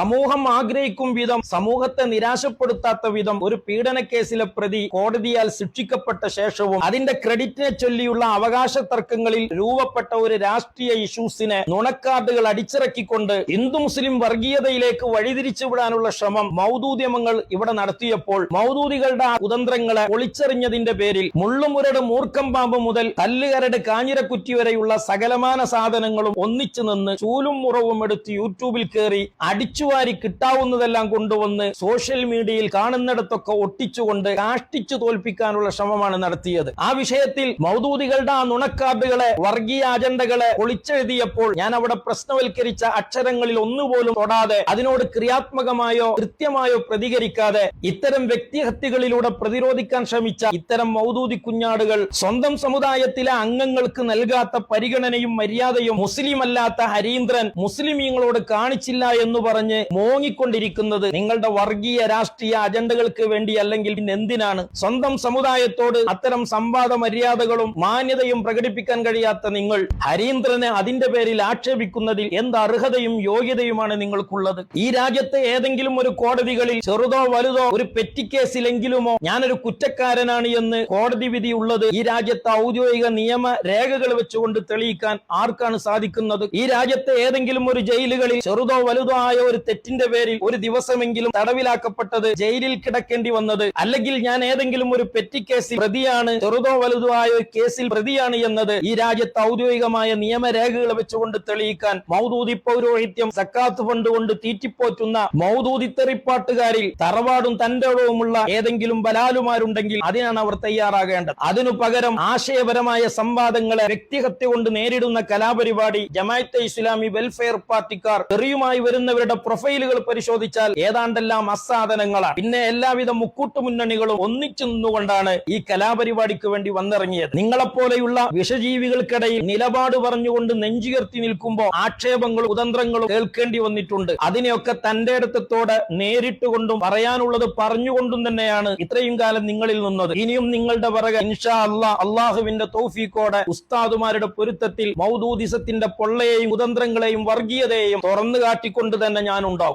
സമൂഹം ആഗ്രഹിക്കും വിധം സമൂഹത്തെ നിരാശപ്പെടുത്താത്ത വിധം ഒരു പീഡന കേസിലെ പ്രതി കോടതിയാൽ ശിക്ഷിക്കപ്പെട്ട ശേഷവും അതിന്റെ ക്രെഡിറ്റിനെ ചൊല്ലിയുള്ള അവകാശ തർക്കങ്ങളിൽ രൂപപ്പെട്ട ഒരു രാഷ്ട്രീയ ഇഷ്യൂസിനെ നുണക്കാർഡുകൾ അടിച്ചിറക്കിക്കൊണ്ട് ഹിന്ദു മുസ്ലിം വർഗീയതയിലേക്ക് വഴിതിരിച്ചുവിടാനുള്ള ശ്രമം മൗദൂദ്യമങ്ങൾ ഇവിടെ നടത്തിയപ്പോൾ മൗദൂദികളുടെ കുതന്ത്രങ്ങളെ ഒളിച്ചെറിഞ്ഞതിന്റെ പേരിൽ മുള്ളുമുരട് മൂർക്കം പാമ്പ് മുതൽ കല്ലുകരട് കാഞ്ഞിരക്കുറ്റി വരെയുള്ള സകലമാന സാധനങ്ങളും ഒന്നിച്ചു നിന്ന് ചൂലും മുറവും എടുത്ത് യൂട്യൂബിൽ കയറി അടിച്ചുവാരി കിട്ടാവുന്നതെല്ലാം കൊണ്ടുവന്ന് സോഷ്യൽ മീഡിയയിൽ കാണുന്നിടത്തൊക്കെ ഒട്ടിച്ചുകൊണ്ട് കാഷ്ടിച്ചു തോൽപ്പിക്കാനുള്ള ശ്രമമാണ് നടത്തിയത്. ആ വിഷയത്തിൽ മൗദൂദികളുടെ ആ നുണക്കാർഡുകളെ വർഗീയ അജണ്ടകളെ ഒളിച്ചെഴുതിയപ്പോൾ ഞാൻ അവിടെ പ്രശ്നവൽക്കരിച്ച അക്ഷരങ്ങളിൽ ഒന്നുപോലും തൊടാതെ അതിനോട് ക്രിയാത്മകമായോ കൃത്യമായോ പ്രതികരിക്കാതെ ഇത്തരം വ്യക്തിഹത്യകളിലൂടെ പ്രതിരോധിക്കാൻ ശ്രമിച്ച ഇത്തരം മൗദൂദി കുഞ്ഞാടുകൾ സ്വന്തം സമുദായത്തിലെ അംഗങ്ങൾക്ക് നൽകാത്ത പരിഗണനയും മര്യാദയും മുസ്ലിം അല്ലാത്ത ഹരീന്ദ്രൻ മുസ്ലിമീങ്ങളോട് കാണിച്ചില്ല എന്ന് പറഞ്ഞ് മോങ്ങിക്കൊണ്ടിരിക്കുന്നത് നിങ്ങളുടെ വർഗീയ രാഷ്ട്രീയ അജണ്ടകൾക്ക് വേണ്ടി അല്ലെങ്കിൽ പിന്നെ എന്തിനാണ്? സ്വന്തം സമുദായത്തോട് അത്തരം സംവാദ മര്യാദകളും മാന്യതയും പ്രകടിപ്പിക്കാൻ കഴിയാത്ത നിങ്ങൾ ഹരീന്ദ്രനെ അതിന്റെ പേരിൽ ആക്ഷേപിക്കുന്നതിൽ എന്ത് അർഹതയും യോഗ്യതയുമാണ് നിങ്ങൾക്കുള്ളത്? ഈ രാജ്യത്തെ ഏതെങ്കിലും ഒരു കോടതികളിൽ ചെറുതോ വലുതോ ഒരു പെറ്റിക്കേസിലെങ്കിലുമോ ഞാനൊരു കുറ്റക്കാരനാണ് എന്ന് കോടതി വിധി ഉള്ളത് ഈ രാജ്യത്തെ ഔദ്യോഗിക നിയമ രേഖകൾ വെച്ചുകൊണ്ട് തെളിയിക്കാൻ ആർക്കാണ് സാധിക്കുന്നത്? ഈ രാജ്യത്തെ ഏതെങ്കിലും ഒരു ജയിലുകളിൽ ചെറുതോ വലുതോ ആയ ഒരു തെറ്റിന്റെ പേരിൽ ഒരു ദിവസമെങ്കിലും തടവിലാക്കപ്പെട്ടത് ജയിലിൽ കിടക്കേണ്ടി വന്നത് അല്ലെങ്കിൽ ഞാൻ ഏതെങ്കിലും ഒരു പെറ്റി കേസിൽ പ്രതിയാണ് ചെറുതോ വലുതോ ആയ കേസിൽ പ്രതിയാണ് എന്നത് ഈ രാജ്യത്ത് ഔദ്യോഗികമായ നിയമരേഖകൾ വെച്ചുകൊണ്ട് തെളിയിക്കാൻ മൗദൂദി പൗരോഹിത്യം സക്കാത്ത് ഫണ്ട് കൊണ്ട് തീറ്റിപ്പോറ്റുന്ന മൗദൂദി തെറിപ്പാട്ടുകാരിൽ തറവാടും തന്റെടവുമുള്ള ഏതെങ്കിലും ബലാലുമാരുണ്ടെങ്കിൽ അതിനാണ് അവർ തയ്യാറാകേണ്ടത്. അതിനു പകരം ആശയപരമായ സംവാദങ്ങളെ വ്യക്തിഹത്യ കൊണ്ട് നേരിടുന്ന കലാപരിപാടി ജമായത്തെ ഇസ്ലാമി വെൽഫെയർ പാർട്ടിക്കാർ തെറിയുമായി വരുന്നവരുടെ പ്രൊഫൈലുകൾ പരിശോധിച്ചാൽ ഏതാണ്ടെല്ലാം അസാധനങ്ങളാണ്. പിന്നെ എല്ലാവിധ മുക്കൂട്ടു മുന്നണികളും ഒന്നിച്ചു നിന്നുകൊണ്ടാണ് ഈ കലാപരിപാടിക്ക് വേണ്ടി വന്നിറങ്ങിയത്. നിങ്ങളെപ്പോലെയുള്ള വിഷജീവികൾക്കിടയിൽ നിലപാട് പറഞ്ഞുകൊണ്ട് നെഞ്ചുയർത്തി നിൽക്കുമ്പോൾ ആക്ഷേപങ്ങളും കുതന്ത്രങ്ങളും കേൾക്കേണ്ടി വന്നിട്ടുണ്ട്. അതിനെയൊക്കെ തന്റെ അടുത്തത്തോടെ നേരിട്ടുകൊണ്ടും പറയാനുള്ളത് പറഞ്ഞുകൊണ്ടും തന്നെയാണ് ഇത്രയും കാലം നിങ്ങളിൽ നിന്നത്. ഇനിയും നിങ്ങളുടെ പിറകെ ഇൻഷാ അല്ലാ അള്ളാഹുവിന്റെ തൗഫീഖോടെ ഉസ്താദുമാരുടെ പൊരുത്തത്തിൽ മൗദൂദിസത്തിന്റെ പൊള്ളയെയും കുതന്ത്രങ്ങളെയും വർഗീയതയെയും തുറന്നു കാട്ടിക്കൊണ്ട് തന്നെ ഞാൻ ഉണ്ടാവും